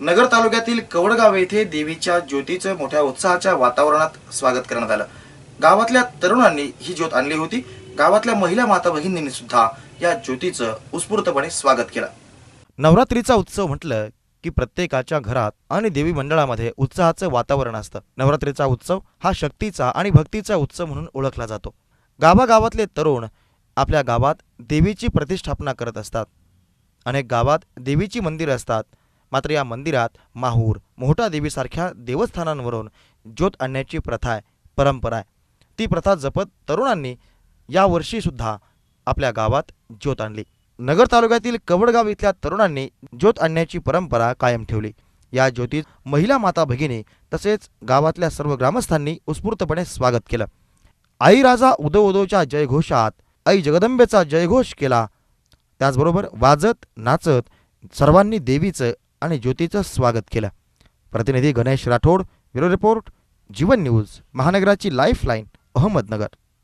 नगर तालुक्यातील कवडगाव येथे देवीच्या ज्योतीचं मोठ्या उत्साहाच्या वातावरणात स्वागत करण्यात आलं. गावातल्या तरुणांनी ही ज्योत आणली होती. गावातल्या महिला माता भगिनींनी सुद्धा या ज्योतीचं उत्स्फूर्तपणे स्वागत केलं. नवरात्रीचा उत्सव म्हटलं की प्रत्येकाच्या घरात आणि देवी मंडळामध्ये उत्साहाचं वातावरण असतं. नवरात्रीचा उत्सव हा शक्तीचा आणि भक्तीचा उत्सव म्हणून ओळखला जातो. गावागावातले तरुण आपल्या गावात देवीची प्रतिष्ठापना करत असतात. अनेक गावात देवीची मंदिरं असतात. मात्र या मंदिरात माहूर मोहटा देवीसारख्या देवस्थानांवरून ज्योत आणण्याची प्रथा आहे परंपरा आहे. ती प्रथा जपत तरुणांनी यावर्षीसुद्धा आपल्या गावात ज्योत आणली. नगर तालुक्यातील कवडगाव इथल्या तरुणांनी ज्योत आणण्याची परंपरा कायम ठेवली. या ज्योतीत महिला माता भगिनी तसेच गावातल्या सर्व ग्रामस्थांनी उत्स्फूर्तपणे स्वागत केलं. आई राजा उदो उदोच्या जयघोषात आई जगदंबेचा जयघोष केला. त्याचबरोबर वाजत नाचत सर्वांनी देवीचं आणि ज्योतीचं स्वागत केलं. प्रतिनिधी Ganesh Rathod bureau report Jeevan news महानगराची lifeline Ahmednagar.